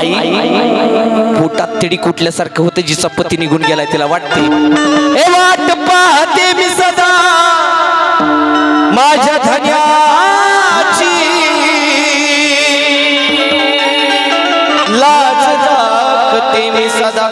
आई पोटात तिडी कुठल्यासारखं होतं जिचा पती निघून गेलाय तिला वाटते ए वाट पाहते मी सदा माझ्या धन्याची. लाज दाखते मी सदा.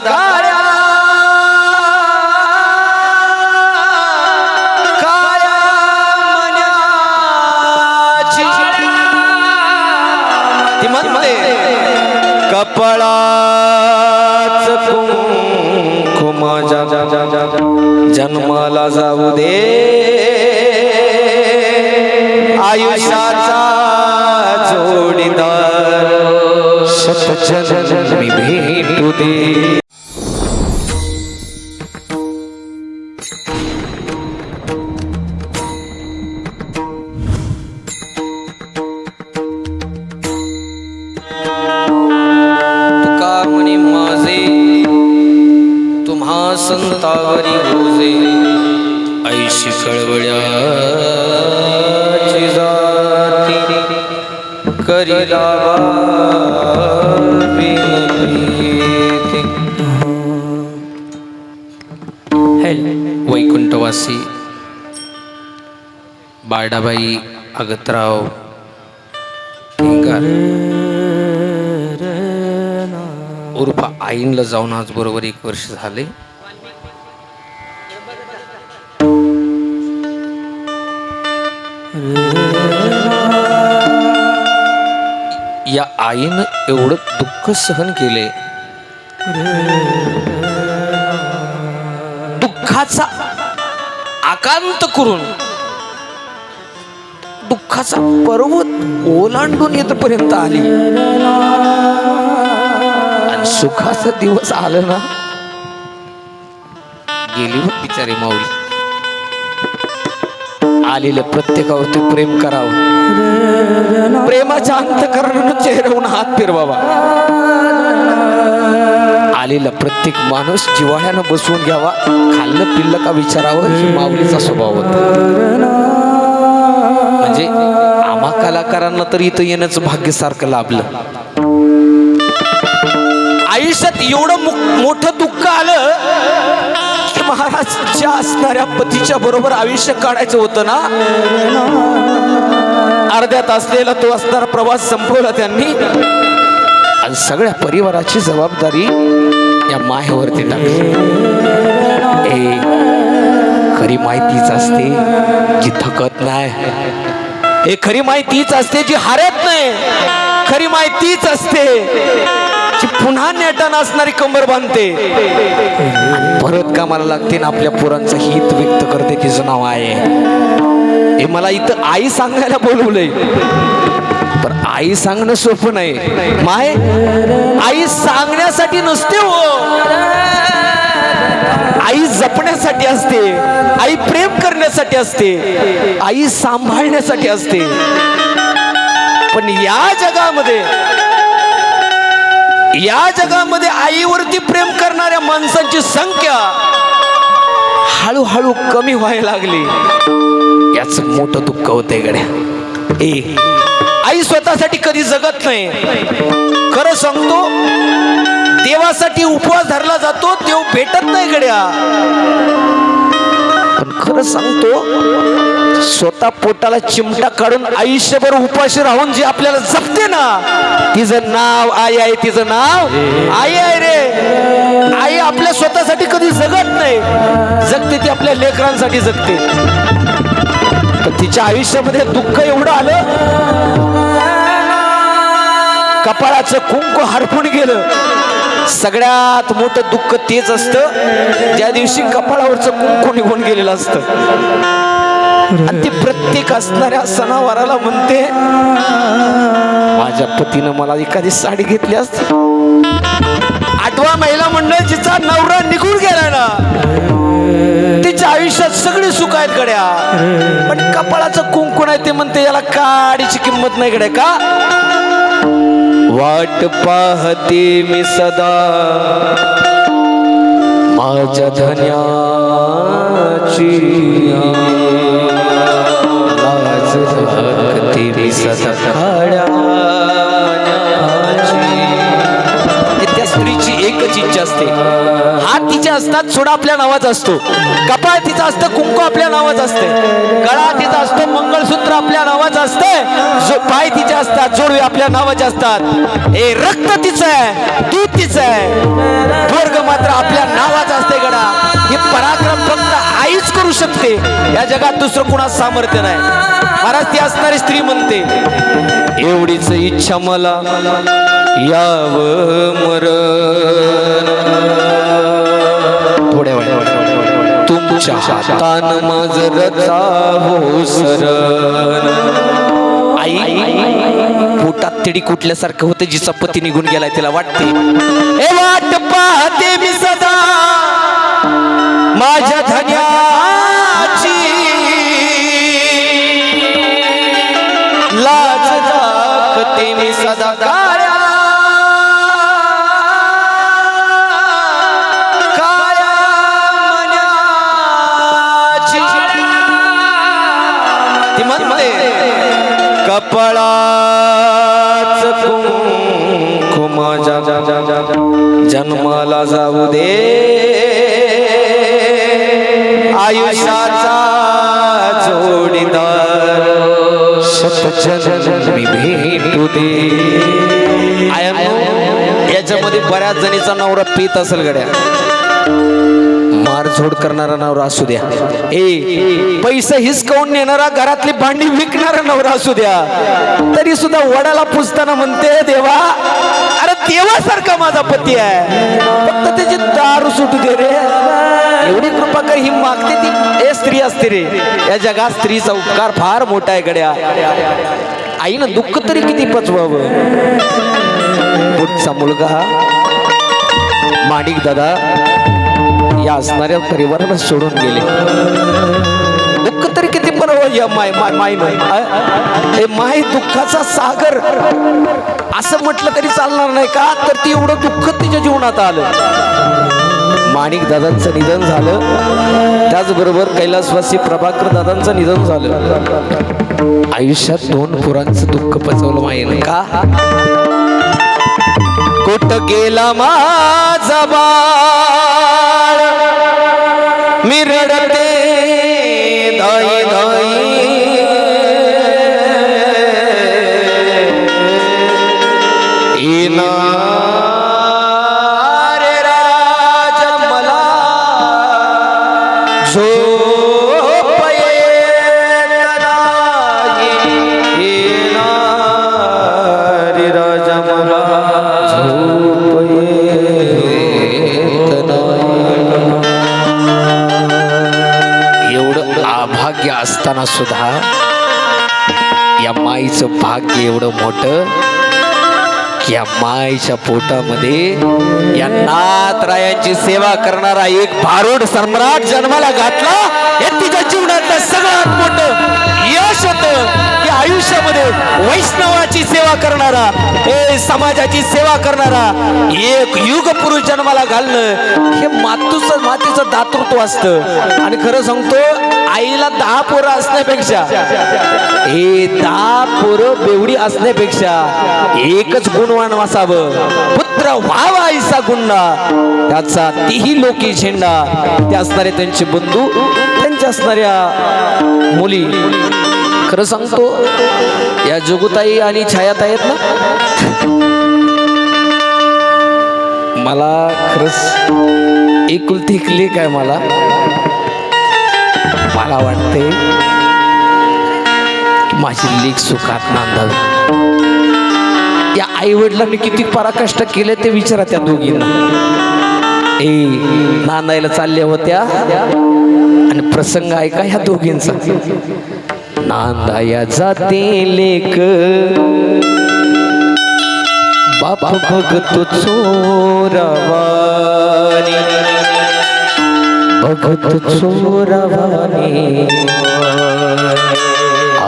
कपळाच कुंकुम जन्माला जाऊ दे. आयुष्याचा जोडीदार शतजन्मी भेटू दे. बाळडाबाई अगतराव. उर्फ आईनला जाऊन आज बरोबर एक वर्ष झाले. या आईनं एवढं दुःख सहन केले. दुःखाचा आकांत करून दुःखाचा पर्वत ओलांडून येतपर्यंत आली. आणि सुखाचा दिवस आलं ना? गेली मग बिचारी माऊली. आलेलं प्रत्येकावरती प्रेम करावं. प्रेमाच्या अंतकरणानं चेहऱ्याहून हात फिरवावा. आलेला प्रत्येक माणूस जिवाळ्यानं बसवून घ्यावा. खाल्लं पिल्लं का विचारावं? ही माऊलीचा स्वभाव होता. म्हणजे आम्हा कलाकारांना तर इथं येण्याचं भाग्य सारखं लाभलं. आयुष्यात एवढं मो- मोठं दुःख आलं की महाराजच्या असणाऱ्या पतीच्या बरोबर आयुष्य काढायचं होतं ना? अर्ध्यात असलेला तो असणारा प्रवास संपवला त्यांनी. आणि सगळ्या परिवाराची जबाबदारी या माहेवरती टाकली. ए खरी माहितीच असते जी थकत नाही. हे खरी माहितीच असते जी हरत नाही. खरी माहितीच असते जी पुन्हा नेटान असणारी कंबर बांधते. परत कामाला लागते ना आपल्या पोरांचं हित व्यक्त करते तिचं नाव आहे. हे मला इथं आई सांगायला बोलवलंय. पण आई सांगणं सोपं नाही. माय आई सांगण्यासाठी नसते हो. आई जपण्यासाठी असते आई प्रेम करण्यासाठी असते आई सांभाळण्यासाठी असते. पण या जगामध्ये या जगामध्ये आईवरती प्रेम करणाऱ्या माणसांची संख्या हळूहळू कमी व्हायला लागली. याच मोठं दुःख होते गड्या. ए आई स्वतःसाठी कधी जगत नाही. खरं सांगतो देवासाठी उपवास धरला जातो देव भेटत नाही गड्या. पण खरं सांगतो स्वतः पोटाला चिमटा काढून आयुष्यभर उपाशी राहून जी आपल्याला जपते ना तिचं नाव आई आहे तिचं नाव आई आहे रे. आई आपल्या स्वतःसाठी कधी जगत नाही जगते ती आपल्या लेकरांसाठी जगते. तिच्या आयुष्यामध्ये दुःख एवढं आलं कपाळाचं कुंकू हरपून गेलं. सगळ्यात मोठं दुःख तेच असतं. ज्या दिवशी कपाळावरचं कुंकू निघून गेलेलं असतं. आणि ते प्रत्येक असणाऱ्या सणावाराला म्हणते माझ्या पतीनं मला एखादी साडी घेतली असती. आठवा महिला मंडळ जिचा नवरा निघून गेला ना तिच्या आयुष्यात सगळे सुख आहेत गड्या. पण कपाळाचं कुंकू नाही ते म्हणते याला काडीची किंमत नाही गड्या का? वाट पाहते मी सदा. माझ्या धन्याची लाज राखते मी सदा. त्या मनाची. तिची इच्छा असते. हात तिच्या असतात सोडा आपल्या नावाचा असतो. कपाळ तिचं असतं कुंकू आपल्या नावाचं असते. गळा तिचा असतो मंगळसूत्र आपल्या नावाचं असतं. जो पाय तिचे असतात जोडवे आपल्या नावाचे असतात. हे रक्त तिचं आहे दूध तिचं आहे. वर्ग मात्र आपल्या नावाचं असते गडा. हे पराक्रम फक्त आईच करू शकते. या जगात दुसरं कुणाच सामर्थ्य नाही. महाराज ती असणारी स्त्री म्हणते एवढीच इच्छा मला याव मरण. वेळ तुमच्या हातान माझ रचा हो सरण आई पोटात तिडी कुठल्यासारखं होते जिचा पती निघून गेलाय तिला वाटते. ए वाट पाहते मी सदा माझ्या धन्याची. लाज दाखते मी सदा. कपळाच कुंकुम जा- जा- जा- जा- जन्माला जाऊ दे. आयुष्याचा जोडीदार शतजन्मी भेटू दे. याच्यामध्ये बऱ्याच जणीचा नवरा पित असेल गड्या. झोड करणारा नवरा असू द्या. ए पैसे हिसकावून नेणारा घरातली भांडी विकणारा नवरा असू द्या. तरी सुद्धा वडाला पुजताना म्हणते देवा अरे देवासारखा माझा पती आहे. फक्त त्याची दारू सुटू दे रे. एवढी कृपा कर ही मागते ती. ए स्त्री असते रे. या जगात स्त्रीचा उपकार फार मोठा आहे गड्या. आईनं दुःख तरी किती पचवावं? पुढचा मुलगा माणिक दादा या असणाऱ्या परिवाराला सोडून गेले. दुःख तरी किती पण हो माय माय माय माय. माय दुःखाचा सागर. असं म्हटलं तरी चालणार नाही का? तर ती एवढं दुःख तिच्या जीवनात आलं. माणिक दादांचं निधन झालं. त्याचबरोबर कैलासवासी प्रभाकर दादांचं निधन झालं. आयुष्यात दोन पुरांचं दुःख पचवलं माहीन का? कुठ गेला माझा बाळ? मी सुद्धा. या माईचं भाग्य एवढं मोठं या माईच्या पोटामध्ये या नाथरायांची सेवा करणारा एक भारूड सम्राट जन्माला घातला. हे तिच्या जीवनातलं सगळ्यात मोठं यश होतं. आयुष्यामध्ये वैष्णवाची सेवा करणारा हे समाजाची सेवा करणारा एक युग पुरुष जन्माला घालणं हे मातूचं मातीचं दातृत्व असतं. आणि खरं सांगतो आईला दहा पोरं असण्यापेक्षा हे दहा पोरं बेवडी असण्यापेक्षा एकच गुणवान असावं. पुत्र व्हावा आईचा गुंडा त्याचा तीही लोकी झेंडा ते असणारे त्यांचे बंधू त्यांच्या असणाऱ्या मुली. खरं सांगतो या जोगुताई आणि छायाताई आहेत ना? मला खरंच एकुलती एक लेख आहे मला. मला वाटते माझी लेख सुखात नांदावी. या आई वडिलांनी किती पराकष्ट केले ते विचारा त्या दोघींना. ए नांदायला चालल्या होत्या. आणि प्रसंग ऐका ह्या दोघींचा. नांदाया जाते लेक बाप बघतो चोरवानी भगत चोरवानी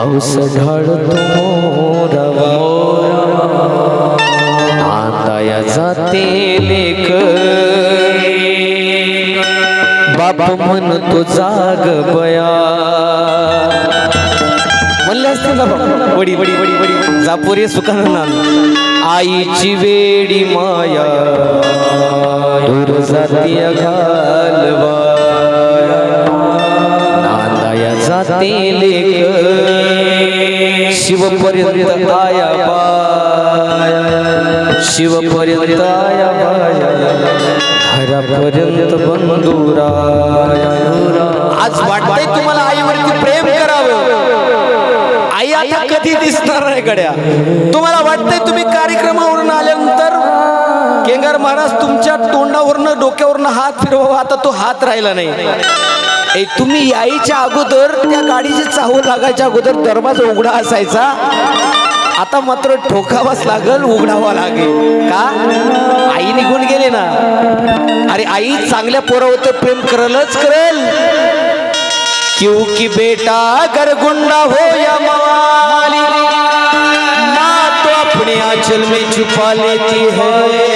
औस ढळतो मोरवा नांदाया जाते बाबा बाप म्हणतो जाग बया. म्हणले असते ना वडी वडी वडी वडी जापोरे सुखानं आईची वेडी माया. जाती घालवा नांदाया जाते लेख शिवपर्यंत आया बाय शिवपर्यंत आया बाय घरापर्यंत बंधुराय. आज वाटतंय तुम्हाला आईवरती प्रेम करावं. आई आता कधी दिसणार नाही गड्या? तुम्हाला वाटतंय तुम्ही कार्यक्रमावरून आल्यानंतर केंगार महाराज तुमच्या तोंडावरनं डोक्यावरनं हात फिरवा आता तो हात राहिला नाही. ए तुम्ही यायच्या अगोदर त्या गाडीची चाहूल लागायच्या अगोदर दरवाजा उघडा असायचा. आता मात्र ठोकावाच लागल उघडावा लागेल. का? आई निघून गेले ना. अरे आई चांगल्या पोरावर प्रेम करलच करेल. क्योंकि बेटा अगर गुंडा हो या मवाली माँ तो अपने आंचल में छुपा लेती है।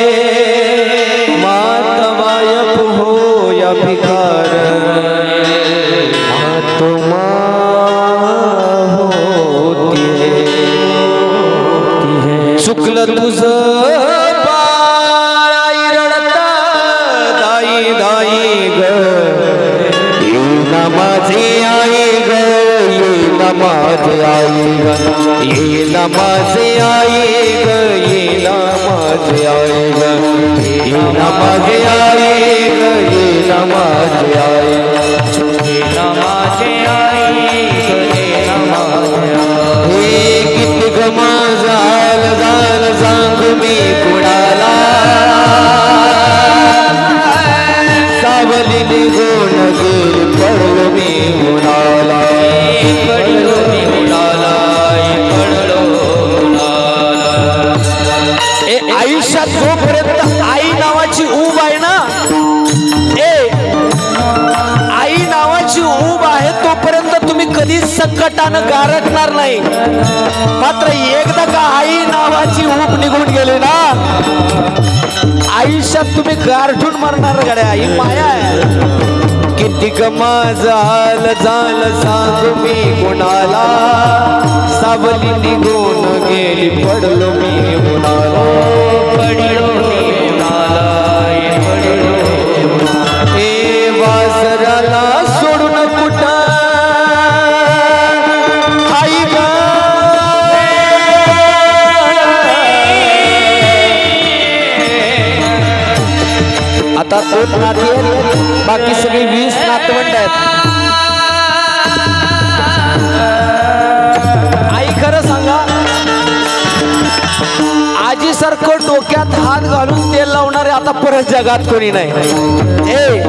नाही मात्र एकदा का आई नावाची ऊब निघून गेली ना आयुष्यात तुम्ही गारठून मरणार गड्या ही माया आहे. किती कमा झाल झाल सांग मी कुणाला. सावली निघून गेली पडलो मी उन्हाला आता दोन नाती आहेत. बाकी सगळी वीस नातवंड आहेत. आई खरं सांगा आजी सारखं डोक्यात हात घालून तेल लावणारे आता परत जगात कोणी नाही. ए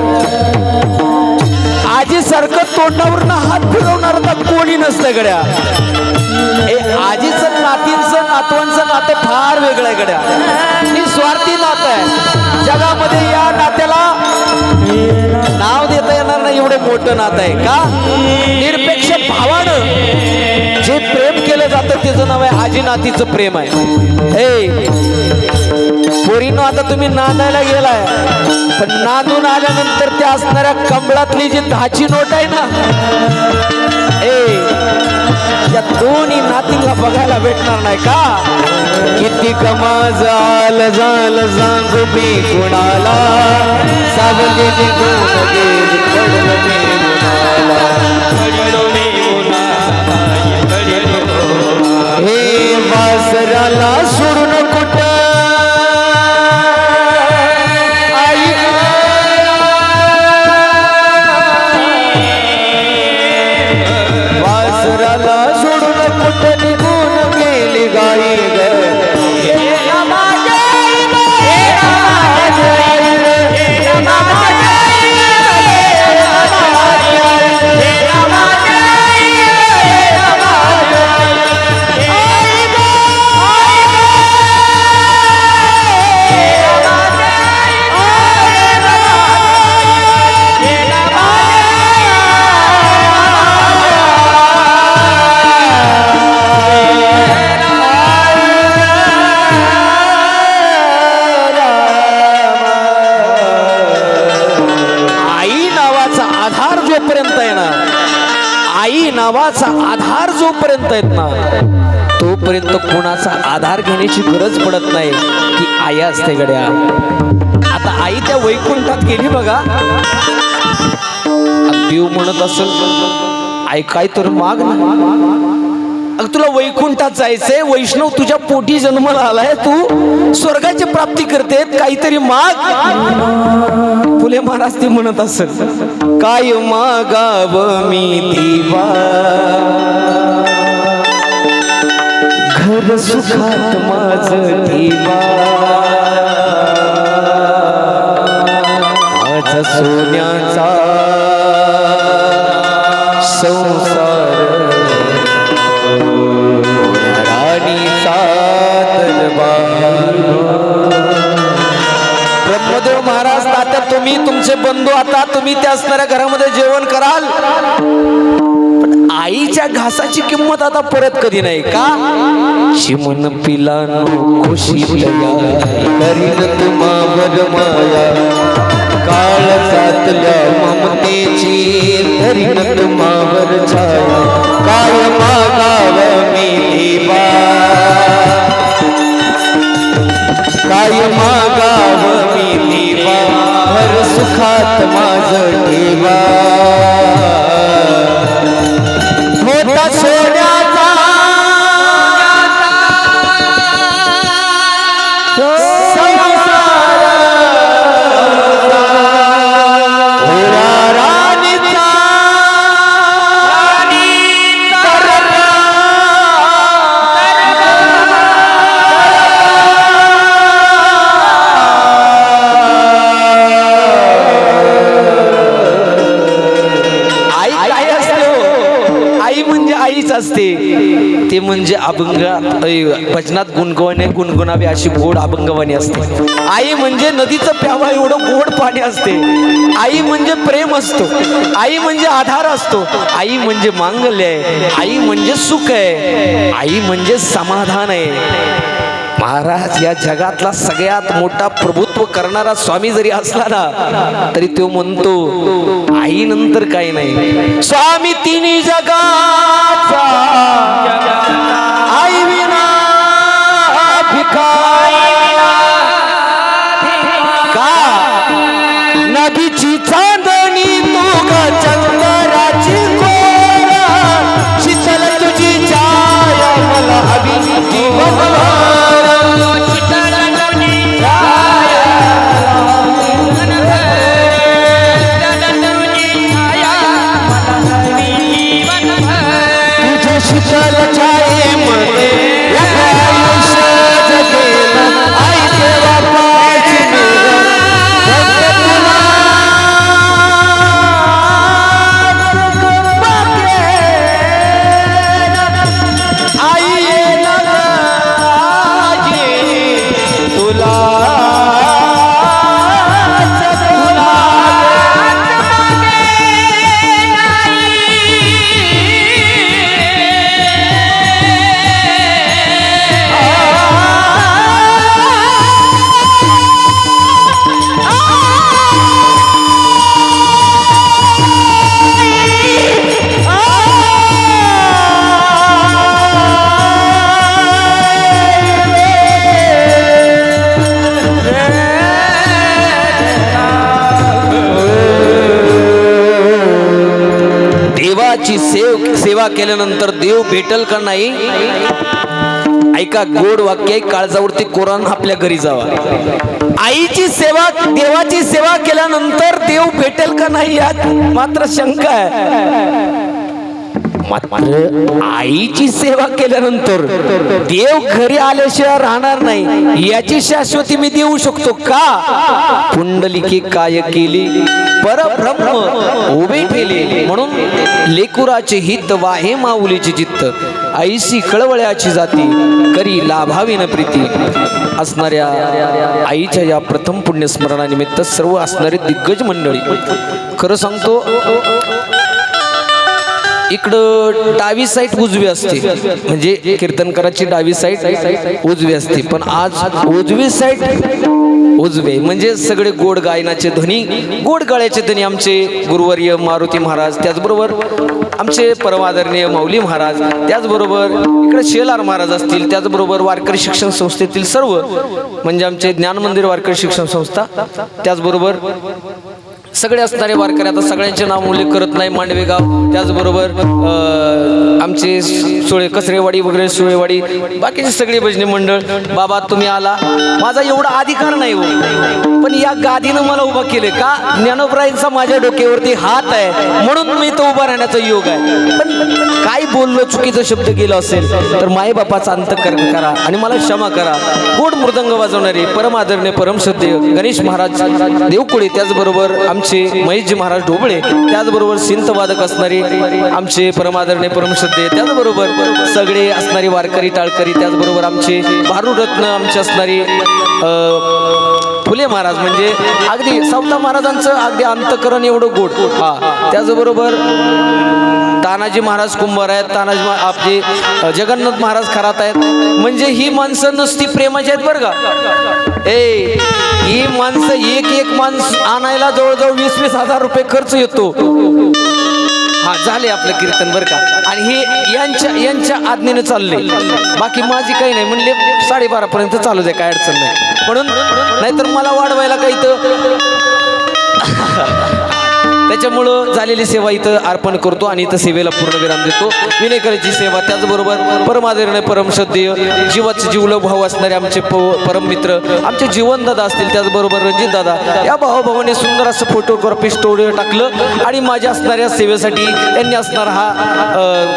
आजी सारखं तोंडावरनं हात फिरवणार आता कोणी नसतं गड्या. ए आजीचं नाती नातं फार वेगळं आहे गड्या निस्वार्थी नातं आहे. जगामध्ये या नात्याला नाव देता येणार नाही एवढं मोठं नातं आहे. का? निरपेक्ष भावानं जे प्रेम केलं जातं त्याचं नाव आहे आजी नातीचं प्रेम आहे. ए पोरीनो आता तुम्ही नांदायला गेलाय. पण नांदून आल्यानंतर त्या असणाऱ्या कमळातली जी दहाची नोट आहे ना ए या दोन्ही नातीला बघायला भेटणार नाही का किती कमा झाल झाल सांगू मी कुणाला सावली निघून गेली पडलो मी उन्हाला. हे वासराला सोडू नको तोपर्यंत कोणाचा आधार घेण्याची गरज पडत नाही ती आई असते गड्या. आता आई त्या वैकुंठात गेली बघा. देव म्हणत असेल आई काय तर माग ना. तुला वैकुंठात जायचंय वैष्णव तुझ्या पोटी जन्माला आलाय तू स्वर्गाची प्राप्ती करते काहीतरी माग. फुले महाराज ते म्हणत असेल काय मागाव मी दिवा. घर सुखात माझ देवा. माझा सोन्याचा संसार. राणीचा ब्रह्मदेव महाराज आता तुम्ही तुमचे बंधू आता तुम्ही त्या असणाऱ्या घरामध्ये जेवण कराल. पण आईच्या घासाची किंमत आता परत कधी नाही का? शिमन पिला खुशी करीन तुम्हावर माया काळ सातल्या ममतेची. धरीन तुम्हावर छाया काय मागाव मी देवा काय मागाव मी देवा हर सुखात माझ ठेवा. होता सोन्याचा अभंग भजनात गुणगवणे गुणगुणावे अशी गोड अभंगवाणी असते. आई म्हणजे नदीचं प्यावा एवढं गोड पाणी असते. आई म्हणजे प्रेम असतो. आई म्हणजे आधार असतो. आई म्हणजे मांगल्य आहे. आई म्हणजे सुख आहे. आई म्हणजे समाधान आहे. महाराज या जगातला सगळ्यात मोठा प्रभुत्व करणारा स्वामी जरी असला ना तरी तो म्हणतो आई नंतर काही नाही. स्वामी तिन्ही जगाचा চল देवाची सेव सेवा केल्यानंतर देव भेटल का नाही? ऐका गोड वाक्य आहे, काळजावरती कोरान आपल्या घरी जावा. आईची सेवा देवाची सेवा केल्यानंतर देव भेटेल का नाही यात मात्र शंका आहे. मात्र आईची सेवा केल्यानंतर देव घरी आल्याशिवाय राहणार नाही. याची शाश्वती मी देऊ शकतो का? पुंडलिके काय केली? परब्रह्म उभे ठेले म्हणून लेकुराचे हित वाहे माऊलीचे चित्त. आईशी कळवळ्याची जाती करी लाभावी न प्रीती. असणाऱ्या आईच्या या प्रथम पुण्यस्मरणानिमित्त सर्व असणारे दिग्गज मंडळी खरं सांगतो इकडं डावी साईड उजवी असते. म्हणजे कीर्तनकाराची डावी साईड उजवी असते. पण आज उजवी साईड उजवे. म्हणजे सगळे गोड गायनाचे ध्वनी गोड गळ्याचे ध्वनी आमचे गुरुवर्य मारुती महाराज त्याचबरोबर आमचे परमादरणीय माऊली महाराज त्याचबरोबर इकडे शेलार महाराज असतील त्याचबरोबर वारकरी शिक्षण संस्थेतील सर्व म्हणजे आमचे ज्ञान मंदिर वारकरी शिक्षण संस्था त्याचबरोबर सगळे असणारे वारकरी आता सगळ्यांचे नाव उल्लेख करत नाही. मांडवेगाव त्याचबरोबर आमचे सुळे कसरेवाडी वगैरे सुळेवाडी बाकीचे सगळे भजनी मंडळ. बाबा तुम्ही आला. माझा एवढा अधिकार नाही हो. पण या गादीनं मला उभा केले का? ज्ञानोबराईंचा माझ्या डोक्यावरती हात आहे. म्हणून मी तो उभा राहण्याचा योग आहे. पण काय बोललो चुकीचा शब्द गेला असेल तर मायबापाचा अंतकरण करा आणि मला क्षमा करा. गोड मृदंग वाजवणारे परमादरणे परमश्रद्धेय गणेश महाराज देवकुळे त्याचबरोबर आमचे आमचे महेशजी महाराज ढोबळे त्याचबरोबर सिंतवादक असणारे आमचे परमादरणे परमश्रद्धे त्याचबरोबर सगळे असणारे वारकरी टाळकरी त्याचबरोबर आमचे भारूरत्न आमचे असणारे फुले महाराज. म्हणजे अगदी सावता महाराजांचं अगदी अंतकरण एवढं गोड. हा त्याचबरोबर तानाजी महाराज कुंभार आहेत तानाजी आपले जगन्नाथ महाराज खरात आहेत. म्हणजे ही माणसं नुसती प्रेमाची आहेत बरं का? ए ही माणसं एक एक माणूस आणायला जवळजवळ वीस वीस हजार रुपये खर्च येतो. हा झाले आपलं कीर्तन बरं का? आणि हे यांच्या यांच्या आज्ञेने चालले बाकी माझी काही नाही म्हणले साडेबारा पर्यंत चालू दे काय अडचण नाही. म्हणून नाहीतर मला वाढवायला काही तर त्याच्यामुळं झालेली सेवा इथं अर्पण करतो आणि इथं सेवेला पूर्ण विराम देतो. विनेकराची सेवा त्याचबरोबर परमादरणीय परमश्रद्धेय जीवाचे जीवलग भाव असणारे आमचे प परम मित्र आमचे जीवनदादा असतील त्याचबरोबर रणजित दादा या भावाभावाने सुंदर असं फोटोग्राफी स्टुडिओ टाकलं आणि माझ्या असणाऱ्या सेवेसाठी त्यांनी असणारा हा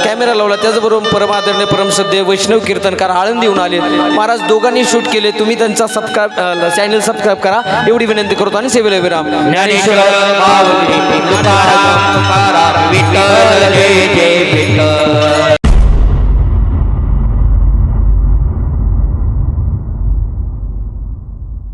कॅमेरा लावला. त्याचबरोबर परमादरणीय परमश्रद्धेय वैष्णव कीर्तनकार आळंद येऊन आले. महाराज दोघांनी शूट केले. तुम्ही त्यांचा सबस्क्राईब चॅनल सबस्क्राईब करा. एवढी विनंती करतो आणि सेवेला विराम. ज्ञानेश्वर तुकाराम तुकाराम विठ्ठल जय जय विठ्ठल